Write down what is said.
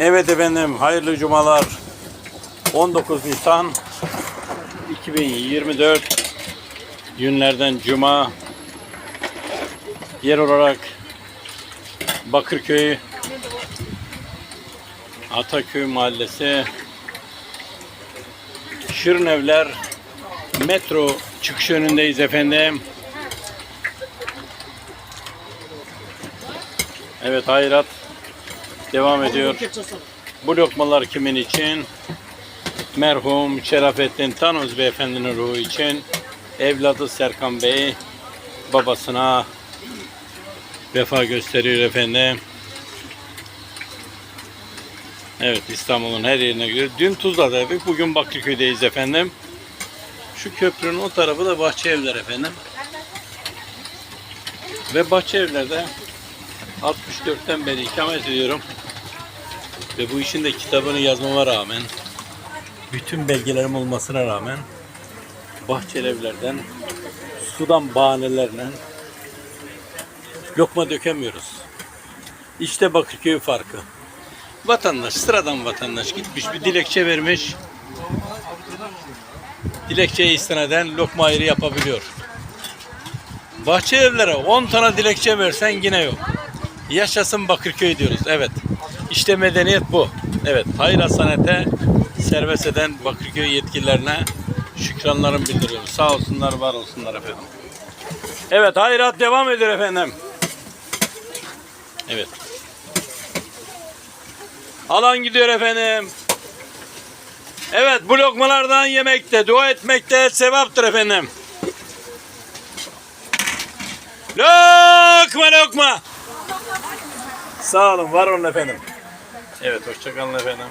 Evet efendim, hayırlı cumalar. 19 Nisan 2024 günlerden cuma. Yer olarak Bakırköy Ataköy Mahallesi Şirinevler metro çıkış önündeyiz efendim. Evet hayrat devam ediyor. Bu lokmalar kimin için? Merhum Şerafettin Tanoz Beyefendinin ruhu için. Evladı Serkan Bey babasına vefa gösteriyor efendim. Evet İstanbul'un her yerine gidiyor. Dün Tuzla'daydık. Bugün Bakırköy'deyiz efendim. Şu köprünün o tarafı da bahçe evler efendim. Ve bahçe evlerde 64'ten beri ikamet ediyorum. Ve bu işin de kitabını yazmama rağmen, bütün belgelerim olmasına rağmen bahçeli evlerden, sudan bahanelerle lokma dökemiyoruz. İşte Bakırköy farkı. Vatandaş, sıradan vatandaş gitmiş bir dilekçe vermiş. Dilekçeye istinaden lokma ayrı yapabiliyor. Bahçe evlere 10 tane dilekçe versen yine yok. Yaşasın Bakırköy diyoruz. Evet. İşte medeniyet bu. Evet. Hayır hasanete servis eden Bakırköy yetkililerine şükranlarımı bildiriyoruz. Sağ olsunlar, var olsunlar efendim. Evet. Hayrat devam ediyor efendim. Evet. Alan gidiyor efendim. Evet bu lokmalardan yemekte, dua etmekte sevaptır efendim. Lokma lokma. Sağ olun, var olun efendim. Evet, hoşçakalın efendim.